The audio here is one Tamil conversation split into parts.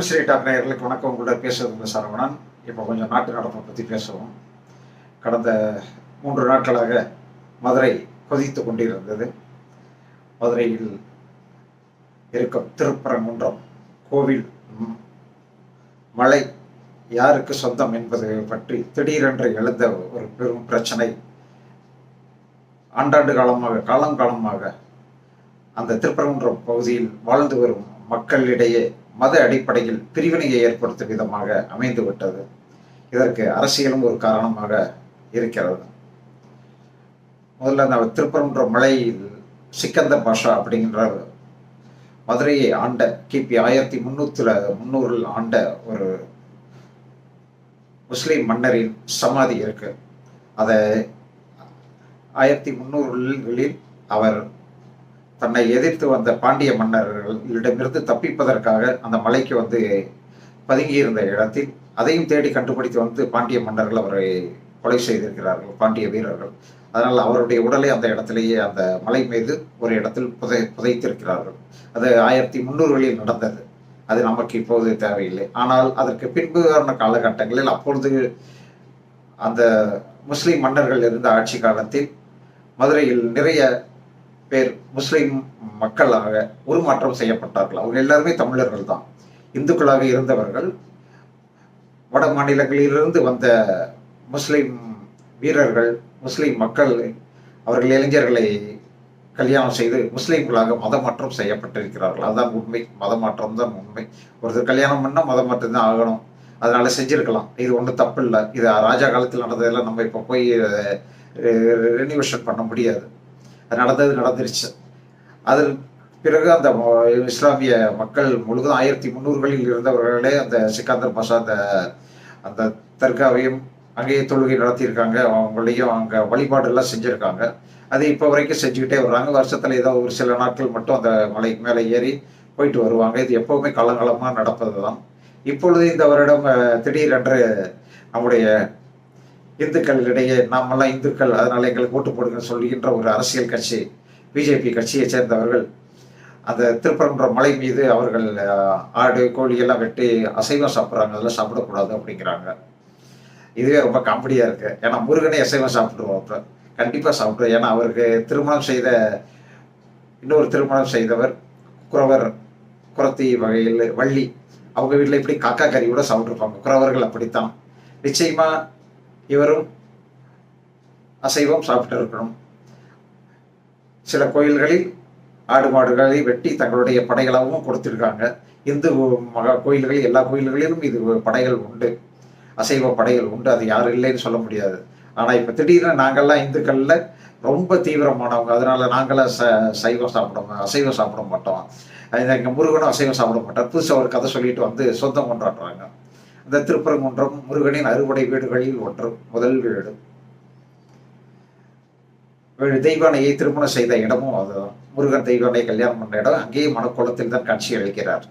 தமிழ் ஸ்ரீ டாக் நேயர்களுக்கு வணக்கம். உங்களோட பேசுவது சரவணன். இப்போ கொஞ்சம் நாட்டு நடப்பை பற்றி பேசுவோம். கடந்த மூன்று நாட்களாக மதுரை கொதித்து கொண்டிருந்தது. மதுரையில் இருக்கும் திருப்பரங்குன்றம் கோவில் மலை யாருக்கு சொந்தம் என்பது பற்றி திடீரென்று எழுந்த ஒரு பெரும் பிரச்சனை. ஆண்டாண்டு காலமாக காலங்காலமாக அந்த திருப்பரங்குன்றம் பகுதியில் வாழ்ந்து வரும் மக்களிடையே மத அடிப்படையில் பிரிவினையை ஏற்படுத்தும் விதமாக அமைந்து விட்டது. இதற்கு அரசியலும் ஒரு காரணமாக இருக்கிறது. முதல்ல அந்த திருப்பரன்ற மலையில் சிக்கந்தர் பாஷா அப்படிங்கிற மதுரையை ஆண்ட கிபி ஆயிரத்தி முன்னூத்துல முன்னூறில் ஆண்ட ஒரு முஸ்லீம் மன்னரின் சமாதி இருக்கு. அதை ஆயிரத்தி முன்னூறுகளில் அவர் தன்னை எதிர்த்து வந்த பாண்டிய மன்னர்களிடமிருந்து தப்பிப்பதற்காக அந்த மலைக்கு வந்து பதுங்கியிருந்த இடத்தில் அதையும் தேடி கண்டுபிடித்து வந்து பாண்டிய மன்னர்கள் அவரை கொலை செய்திருக்கிறார்கள் பாண்டிய வீரர்கள். அதனால் அவருடைய உடலை அந்த இடத்திலேயே அந்த மலை மீது ஒரு இடத்தில் புதை புதைத்திருக்கிறார்கள். அது ஆயிரத்தி முந்நூறுகளில் நடந்தது. அது நமக்கு இப்போது தேவையில்லை. ஆனால் அதற்கு பின்புகான காலகட்டங்களில் அப்பொழுது அந்த முஸ்லிம் மன்னர்கள் இருந்த ஆட்சி காலத்தில் மதுரையில் நிறைய பேர் முஸ்லிம் மக்களாக உருமாற்றம் செய்யப்பட்டார்கள். அவங்க எல்லாருமே தமிழர்கள் தான். இந்துக்களாக இருந்தவர்கள். வட மாநிலங்களிலிருந்து வந்த முஸ்லிம் வீரர்கள் முஸ்லிம் மக்கள் அவர்கள் இளைஞர்களை கல்யாணம் செய்து முஸ்லீம்களாக மதமாற்றம் செய்யப்பட்டிருக்கிறார்கள். அதுதான் உண்மை. மதமாற்றம் தான் உண்மை. ஒருத்தர் கல்யாணம் பண்ணால் மதம் மாற்றம் தான் ஆகணும். அதனால செஞ்சிருக்கலாம். இது ஒன்றும் தப்பு இல்லை. இது ராஜா காலத்தில் நடந்ததெல்லாம் நம்ம இப்போ போய் ரெனிவேஷன் பண்ண முடியாது. அது நடந்தது நடந்துருச்சு. அதன் பிறகு அந்த இஸ்லாமிய மக்கள் முழுவதும் ஆயிரத்தி முந்நூறுகளில் இருந்தவர்களே அந்த சிக்கந்தர் பாஷா அந்த அந்த தர்காவையும் அங்கேயே தொழுகை நடத்தியிருக்காங்க. அவங்களையும் அங்கே வழிபாடெல்லாம் செஞ்சுருக்காங்க. அது இப்போ வரைக்கும் செஞ்சுக்கிட்டே வர்றாங்க. வருஷத்தில் ஏதோ ஒரு சில நாட்கள் மட்டும் அந்த மலைக்கு மேலே ஏறி போயிட்டு வருவாங்க. இது எப்போவுமே காலங்காலமாக நடப்பது தான் இப்பொழுது இந்த வருடம் திடீரென்று நம்முடைய இந்துக்களிடையே நாமெல்லாம் இந்துக்கள் அதனால் எங்களுக்கு ஓட்டு போடுங்க சொல்கின்ற ஒரு அரசியல் கட்சி பிஜேபி கட்சியை சேர்ந்தவர்கள். அந்த திருப்பரங்குன்ற மலை மீது அவர்கள் ஆடு கோழி எல்லாம் வெட்டி அசைவம் சாப்பிட்றாங்க. அதெல்லாம் சாப்பிடக்கூடாது அப்படிங்கிறாங்க. இதுவே ரொம்ப காமெடியாக இருக்குது ஏன்னா முருகனே அசைவம் சாப்பிடுவோம் அப்போ கண்டிப்பாக சாப்பிடுவோம் ஏன்னா அவருக்கு திருமணம் செய்த இன்னொரு திருமணம் செய்தவர் குறவர் குரத்தி வகையில் வள்ளி. அவங்க வீட்டில் இப்படி காக்கா கறி கூட சாப்பிட்ருப்பாங்க குறவர்கள் அப்படித்தான். நிச்சயமாக இவரும் அசைவம் சாப்பிட்டு இருக்கணும் சில கோயில்களில் ஆடு மாடுகளை வெட்டி தங்களுடைய படைகளாகவும் கொடுத்திருக்காங்க. இந்து மகா கோயில்களில் எல்லா கோயில்களிலும் இது படைகள் உண்டு. அசைவ படைகள் உண்டு. அது யாரும் இல்லைன்னு சொல்ல முடியாது. ஆனால் இப்போ திடீர்னு நாங்கள்லாம் இந்துக்களில் ரொம்ப தீவிரமானவங்க. அதனால நாங்களாம் ச சைவம் சாப்பிட அசைவம் சாப்பிட மாட்டோம். எங்கள் முருகனும் அசைவம் சாப்பிட மாட்டார். புதுசாக ஒரு கதை சொல்லிட்டு வந்து சொந்தம் கொண்டாடுறாங்க. இந்த திருப்பரங்குன்றம் முருகனின் அறுபடை வீடுகளில் ஒன்று முதல் வீடு. தெய்வானையை திருமணம் செய்த இடமும் அதுதான் முருகன் தெய்வானை கல்யாணம் பண்ண இடம். அங்கேயே மனக்கோலத்தில் தான் காட்சி அளிக்கிறார்.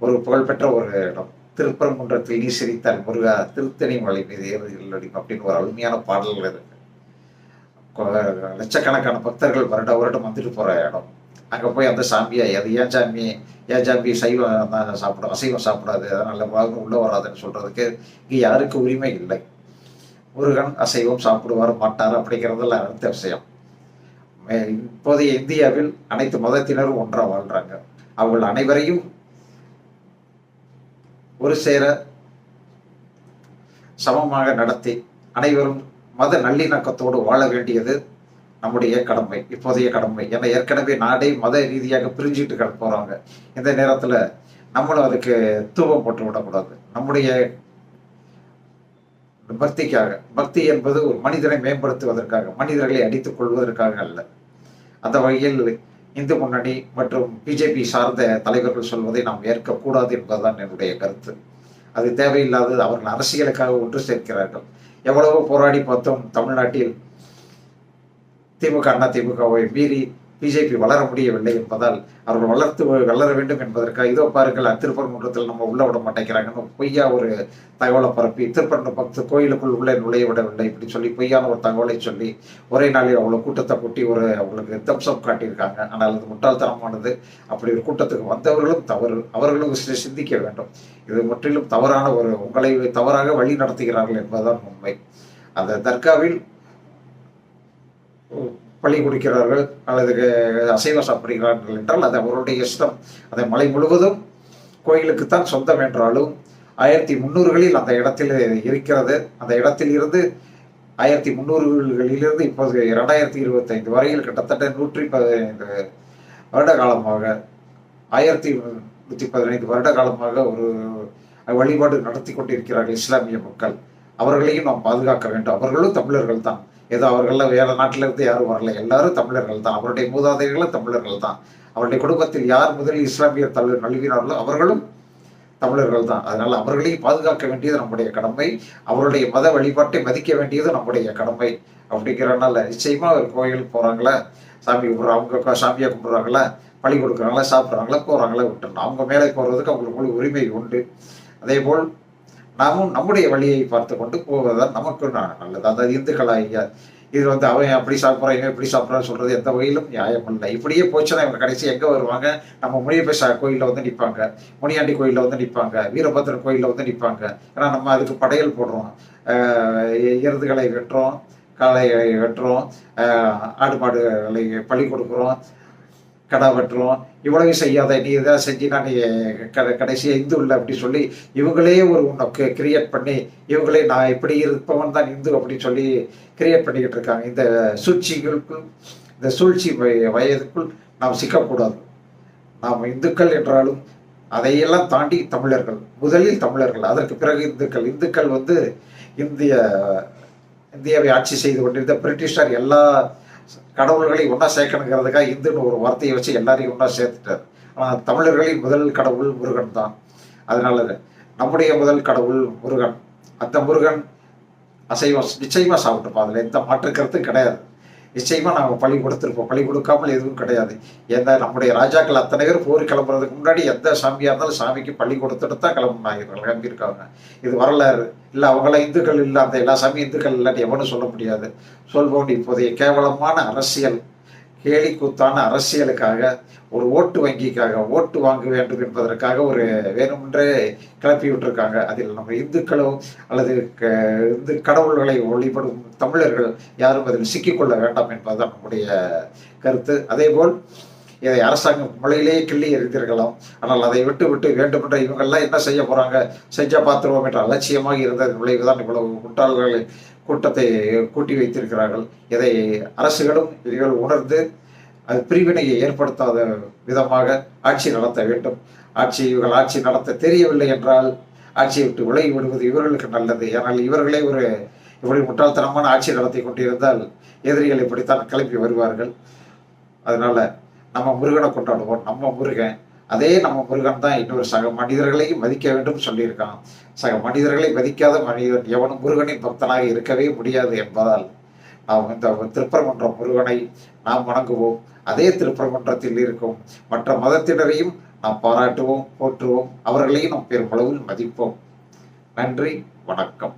ஒரு புகழ்பெற்ற ஒரு இடம். திருப்பரங்குன்றத்தில் நீ சிரித்தால் முருகா திருத்தணி மலை மீது ஏறுகிறடி அப்படின்னு ஒரு அருமையான பாடல்கள் இருக்கு. லட்சக்கணக்கான பக்தர்கள் வருட வருடம் வந்துட்டு போற இடம். அங்க போய் அந்த சாமியை அது ஏன் சாமி ஏன் சாமி சைவம் தான் சாப்பிடும் அசைவம் சாப்பிடாது அதனால வாங்க உள்ள வராதுன்னு சொல்றதுக்கு இங்கே யாருக்கு உரிமை இல்லை. முருகன் அசைவம் சாப்பிடுவார் மாட்டார் அப்படிங்கிறதெல்லாம் அடுத்த விஷயம். மே- இப்போதைய இந்தியாவில் அனைத்து மதத்தினரும் ஒன்றா வாழ்றாங்க. அவர்கள் அனைவரையும் ஒரு சேர சமமாக நடத்தி அனைவரும் மத நல்லிணக்கத்தோடு வாழ வேண்டியது நம்முடைய கடமை இப்போதைய கடமை. ஏன்னா ஏற்கனவே நாடே மத ரீதியாக பிரிஞ்சுட்டு கிட போகிறாங்க இந்த நேரத்தில் நம்மளும் அதுக்கு தூவம் போட்டு விடக்கூடாது. நம்முடைய பக்திக்காக பக்தி என்பது ஒரு மனிதனை மேம்படுத்துவதற்காக மனிதர்களை அடித்துக் கொள்வதற்காக அல்ல. அந்த வகையில் இந்து முன்னணி மற்றும் பிஜேபி சார்ந்த தலைவர்கள் சொல்வதை நாம் ஏற்கக்கூடாது என்பதுதான் என்னுடைய கருத்து. அது தேவையில்லாதது அவர்கள் அரசியலுக்காக ஒன்று சேர்க்கிறார்கள். எவ்வளவோ போராடி பார்த்தோம் தமிழ்நாட்டில் திமுக அண்ணா திமுகவை மீறி பிஜேபி வளர முடியவில்லை என்பதால் அவர்கள் வளர்த்து வளர வேண்டும் என்பதற்காக இதோ பாருங்கள் திருப்பரங்குன்றத்தில் நம்ம உள்ள விட மாட்டேங்கிறாங்கன்னு பொய்யா ஒரு தகவலை பரப்பி திருப்பரங்க பக்து கோயிலுக்குள் உள்ளே நுழைய விடவில்லை இப்படி சொல்லி பொய்யான ஒரு தகவலை சொல்லி ஒரே நாளில் அவ்வளோ கூட்டத்தை கூட்டி ஒரு அவங்களுக்கு தம்சம் காட்டியிருக்காங்க. ஆனால் அது முட்டாள்தனமானது. அப்படி ஒரு கூட்டத்துக்கு வந்தவர்களும் தவறு அவர்களும் சிந்திக்க வேண்டும். இது முற்றிலும் தவறான ஒரு உங்களை தவறாக வழி நடத்துகிறார்கள் என்பதுதான் உண்மை. அந்த தர்காவில் பள்ளி குடிக்கிறார்கள் அல்லது அசைவம் சாப்பிடுகிறார்கள் என்றால் அது அவருடைய இஷ்டம். அந்த மலை முழுவதும் கோயிலுக்குத்தான் சொந்தம் என்றாலும் ஆயிரத்தி முந்நூறுகளில் அந்த இடத்தில் இருக்கிறது. அந்த இடத்தில் இருந்து ஆயிரத்தி முந்நூறுகளிலிருந்து இப்போது இரண்டாயிரத்தி இருபத்தைந்து வரையில் கிட்டத்தட்ட நூற்றி பதினைந்து வருட காலமாக ஆயிரத்தி நூற்றி பதினைந்து வருட காலமாக ஒரு வழிபாடு நடத்தி கொண்டிருக்கிறார்கள் இஸ்லாமிய மக்கள். அவர்களையும் நாம் பாதுகாக்க வேண்டும். அவர்களும் தமிழர்கள் தான் ஏதோ அவர்கள்லாம் வேறு நாட்டிலிருந்து யாரும் வரல. எல்லாரும் தமிழர்கள் தான். அவருடைய மூதாதையர்களும் தமிழர்கள் தான். அவருடைய குடும்பத்தில் யார் முதலில் இஸ்லாமிய தலைவர் நழுவினார்களோ அவர்களும் தமிழர்கள் தான். அதனால் அவர்களையும் பாதுகாக்க வேண்டியது நம்முடைய கடமை. அவருடைய மத வழிபாட்டை மதிக்க வேண்டியது நம்முடைய கடமை. அப்படிங்கிறனால நிச்சயமா ஒரு கோயில் போறாங்களா? சாமி கும்பிட்றாங்க அவங்க சாமியை கும்பிட்றாங்களா? பழி கொடுக்குறாங்களா? சாப்பிட்றாங்களா? போகிறாங்களா விட்டுறணும் அவங்க மேலே போகிறதுக்கு அவங்களுக்கு உரிமை உண்டு. அதே போல் நாமும் நம்முடைய வழியை பார்த்து கொண்டு போவதுதான் நமக்கு நல்லது. அதாவது இந்துக்களாகிய இது வந்து அவன் அப்படி சாப்பிட்றான் இவன் இப்படி சாப்பிட்றான்னு சொல்றது எந்த வகையிலும் நியாயம் இல்லை. இப்படியே போச்சுன்னா இவங்க கடைசி எங்க வருவாங்க? நம்ம முனியப்ப கோயிலில் வந்து நிற்பாங்க முனியாண்டி கோயிலில் வந்து நிற்பாங்க வீரபத்திரன் கோயிலில் வந்து நிற்பாங்க. ஏன்னா நம்ம அதுக்கு படையல் போடுறோம். ஆஹ் எருதுகளை வெட்டுறோம் காளைகளை வெட்டுறோம் ஆடுபாடுகளை ஆடு மாடுகளை கொடுக்குறோம் கடை வெட்டுறோம். இவ்வளவு செய்யாத நீ இதை செஞ்சினா நீ கடை கடைசியாக இந்து இல்லை அப்படி சொல்லி இவங்களே ஒரு உனக்கு கிரியேட் பண்ணி இவங்களே நான் இப்படி இருப்பவன் தான் இந்து அப்படின்னு சொல்லி கிரியேட் பண்ணிக்கிட்டு இருக்காங்க. இந்த சூழ்ச்சிகளுக்குள் இந்த சூழ்ச்சி வய- வயதுக்குள் நாம் சிக்கக்கூடாது. நாம் இந்துக்கள் என்றாலும் அதையெல்லாம் தாண்டி தமிழர்கள் முதலில் தமிழர்கள் அதற்கு பிறகு இந்துக்கள். இந்துக்கள் வந்து இந்திய இந்தியாவை ஆட்சி செய்து கொண்டிருந்த பிரிட்டிஷார் எல்லா கடவுள்களை ஒன்றா சேர்க்கணுங்கிறதுக்காக இந்துன்னு ஒரு வார்த்தையை வச்சு எல்லாரையும் ஒன்றா சேர்த்துட்டார். ஆனால் தமிழர்களின் முதல் கடவுள் முருகன் தான். அதனால நம்முடைய முதல் கடவுள் முருகன். அந்த முருகன் அசைவம் நிச்சயமாக சாப்பிட்டுப்போம் அதில் எந்த மாற்று கருத்தும் கிடையாது. நிச்சயமாக நாங்கள் பழி கொடுத்துருப்போம். பழி கொடுக்காமல் எதுவும் கிடையாது. எந்த நம்முடைய ராஜாக்கள் அத்தனை பேர் போர் கிளம்புறதுக்கு முன்னாடி எந்த சாமியாக இருந்தாலும் சாமிக்கு பள்ளி கொடுத்துட்டு தான் கிளம்புனாங்க கிளம்பியிருக்காங்க இது வரலாறு. இல்லை அவங்கள இந்துக்கள் இல்லை அந்த எல்லா சாமி இந்துக்கள் இல்லைன்னு எவனும் சொல்ல முடியாது. சொல்வோம் இப்போதைய கேவலமான அரசியல். கேலிக்கூத்தான அரசியலுக்காக ஒரு ஓட்டு வங்கிக்காக ஓட்டு வாங்க வேண்டும் என்பதற்காக ஒரு வேணுமென்றே கிளப்பி விட்டுருக்காங்க அதில் நம்ம இந்துக்களோ அல்லது க- இந்து கடவுள்களை வழிபடும் தமிழர்கள் யாரும் அதில் சிக்கிக்கொள்ள வேண்டாம் என்பதுதான் நம்முடைய கருத்து. அதேபோல் இதை அரசாங்கம் மொழியிலேயே கிள்ளி எறிந்திருக்கலாம் ஆனால் அதை விட்டு விட்டு வேண்டுமென்ற இவங்கெல்லாம் என்ன செய்ய போறாங்க? செஞ்சா பார்த்துருவோம் என்ற அலட்சியமாக இருந்த விளைவுதான் இவ்வளவு முட்டாள்களை கூட்டத்தை கூட்டி வைத்திருக்கிறார்கள். இதை அரசுகளும் இவர்கள் உணர்ந்து அது பிரிவினையை ஏற்படுத்தாத விதமாக ஆட்சி நடத்த வேண்டும். ஆட்சி இவர்கள் ஆட்சி நடத்த தெரியவில்லை என்றால் ஆட்சியை விட்டு விலகி விடுவது இவர்களுக்கு நல்லது. ஏனால் இவர்களே ஒரு இப்படி முட்டாள்தனமான ஆட்சி நடத்தி கொண்டிருந்தால் எதிரிகள் இப்படித்தான் கிளப்பி வருவார்கள். அதனால நம்ம முருகனை கொண்டாடுவோம். நம்ம முருகன் அதே நம்ம முருகன் தான் இன்னொரு சக மனிதர்களையும் மதிக்க வேண்டும் சொல்லியிருக்கான். சக மனிதர்களை மதிக்காத மனிதன் எவனும் முருகனின் பக்தனாக இருக்கவே முடியாது என்பதால் நாம் இந்த திருப்பரங்குன்றம் முருகனை நாம் வணங்குவோம். அதே திருப்பரங்குன்றத்தில் இருக்கும் மற்ற மதத்தினரையும் நாம் பாராட்டுவோம் போற்றுவோம். அவர்களையும் நாம் பெருமளவில் மதிப்போம். நன்றி வணக்கம்.